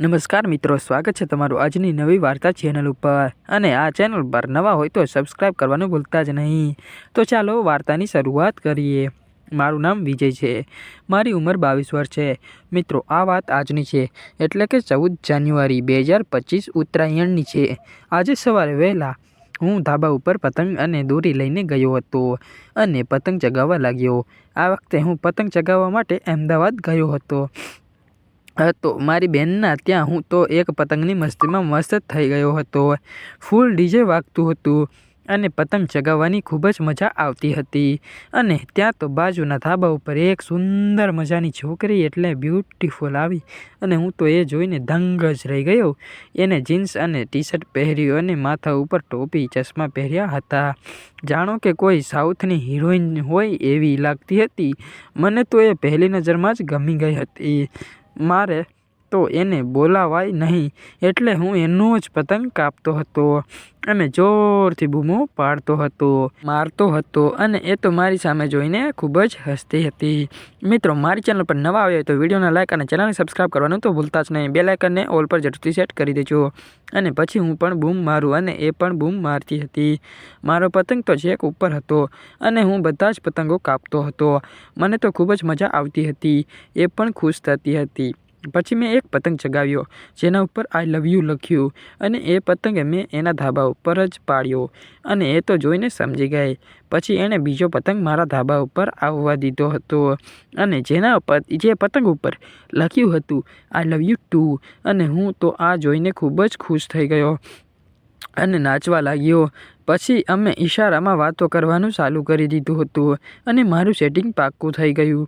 નમસ્કાર મિત્રો, સ્વાગત છે તમારું આજની નવી વાર્તા ચેનલ ઉપર. અને આ ચેનલ પર નવા હોય તો સબસ્ક્રાઈબ કરવાનું ભૂલતા જ નહીં. તો ચાલો વાર્તાની શરૂઆત કરીએ. મારું નામ વિજય છે. મારી ઉંમર બાવીસ વર્ષ છે. મિત્રો, આ વાત આજની છે. એટલે કે ચૌદ જાન્યુઆરી બે હજાર પચીસ ઉત્તરાયણની છે. આજે સવારે વહેલા હું ધાબા ઉપર પતંગ અને દોરી લઈને ગયો હતો અને પતંગ ચગાવવા લાગ્યો. આ વખતે હું પતંગ ચગાવવા માટે અમદાવાદ ગયો હતો. હતો મારી બહેનના ત્યાં હું તો એક પતંગની મસ્તીમાં મસ્ત થઈ ગયો હતો. ફૂલ ડીજે વાગતું હતું અને પતંગ ચગાવવાની ખૂબ જ મજા આવતી હતી. અને ત્યાં તો બાજુના ધાબા ઉપર એક સુંદર મજાની છોકરી એટલે બ્યુટીફુલ આવી અને હું તો એ જોઈને દંગ જ રહી ગયો. એને જીન્સ અને ટી શર્ટ પહેર્યું અને માથા ઉપર ટોપી, ચશ્મા પહેર્યા હતા. જાણો કે કોઈ સાઉથની હિરોઈન હોય એવી લાગતી હતી. મને તો એ પહેલી નજરમાં જ ગમી ગઈ હતી. મારે તો એને બોલાવાય નહીં. એટલે હું એનો જ પતંગ કાપતો હતો અને જોરથી બૂમો પાડતો હતો, મારતો હતો અને એ તો મારી સામે જોઈને ખૂબ જ હસતી હતી. મિત્રો, મારી ચેનલ પર નવા આવ્યો તો વિડીયોને લાઇક અને ચેનલને સબસ્ક્રાઈબ કરવાનું તો ભૂલતા જ નહીં. બે લાઇકનને ઓલ પર જરૂરથી સેટ કરી દેજો. અને પછી હું પણ બૂમ મારું અને એ પણ બૂમ મારતી હતી. મારો પતંગ તો છેક ઉપર હતો અને હું બધા જ પતંગો કાપતો હતો. મને તો ખૂબ જ મજા આવતી હતી. એ પણ ખુશ થતી હતી. પછી મેં એક પતંગ ચગાવ્યો, જેના ઉપર આઈ લવ યુ લખ્યું અને એ પતંગ મેં એના ધાબા ઉપર જ પાડ્યો અને એ તો જોઈને સમજી ગઈ. પછી એણે બીજો પતંગ મારા ધાબા ઉપર આવવા દીધો હતો અને જેના ઉપર જે પતંગ ઉપર લખ્યું હતું આઈ લવ યુ ટુ અને હું તો આ જોઈને ખૂબ જ ખુશ થઈ ગયો અને નાચવા લાગ્યો. પછી અમે ઈશારામાં વાતો કરવાનું ચાલુ કરી દીધું હતું અને મારું સેટિંગ પાક્કું થઈ ગયું.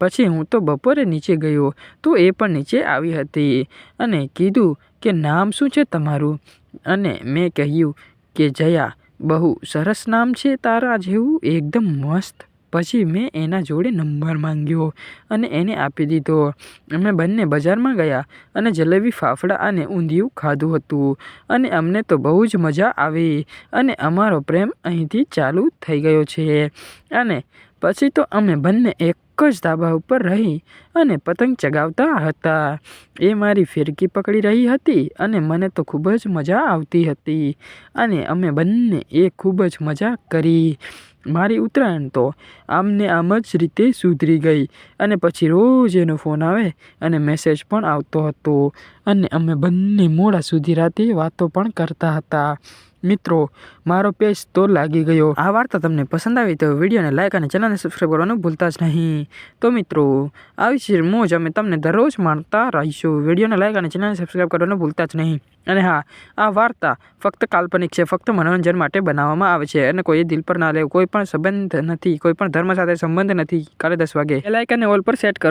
પછી હું તો બપોરે નીચે ગયો, તો એ પણ નીચે આવી હતી અને કીધું કે નામ શું છે તમારું? અને મેં કહ્યું કે જયા, બહુ સરસ નામ છે તારા જેવું, એકદમ મસ્ત. પછી મેં એના જોડે નંબર માંગ્યો અને એને આપી દીધો. અમે બંને બજારમાં ગયા અને જલેબી, ફાફડા અને ઊંધિયું ખાધું હતું અને અમને તો બહુ જ મજા આવી અને અમારો પ્રેમ અહીંથી ચાલુ થઈ ગયો છે. અને પછી તો અમે બંને એક જ ધાબા ઉપર રહી અને પતંગ ચગાવતા હતા. એ મારી ફિરકી પકડી રહી હતી અને મને તો ખૂબ જ મજા આવતી હતી અને અમે બંને એ ખૂબ જ મજા કરી. મારી ઉત્તરાયણ તો આમને આમ જ રીતે સુધરી ગઈ અને પછી રોજ એનો ફોન આવે અને મેસેજ પણ આવતો હતો અને અમે બંને મોડા સુધી રાતે વાતો પણ કરતા હતા. મિત્રો, મારો પેજ તો લાગી ગયો. આ વાર્તા તમને પસંદ આવી તો વિડીયોને લાઇક અને ચેનલને સબસ્ક્રાઈબ કરવાનું ભૂલતા જ નહીં. તો મિત્રો, આવી છે મોજ અમે તમને દરરોજ માણતા રહીશું. વિડીયોને લાઇક અને ચેનલને સબસ્ક્રાઈબ કરવાનું ભૂલતા જ નહીં. અને હા, આ વાર્તા ફક્ત કાલ્પનિક છે, ફક્ત મનોરંજન માટે બનાવવામાં આવે છે. અને કોઈ દિલ પર ના લેવું, કોઈ પણ સંબંધ નથી, કોઈ પણ ધર્મ સાથે સંબંધ નથી. કાલે દસ વાગે. લાઇક અને ઓલ પર સેટ કરો.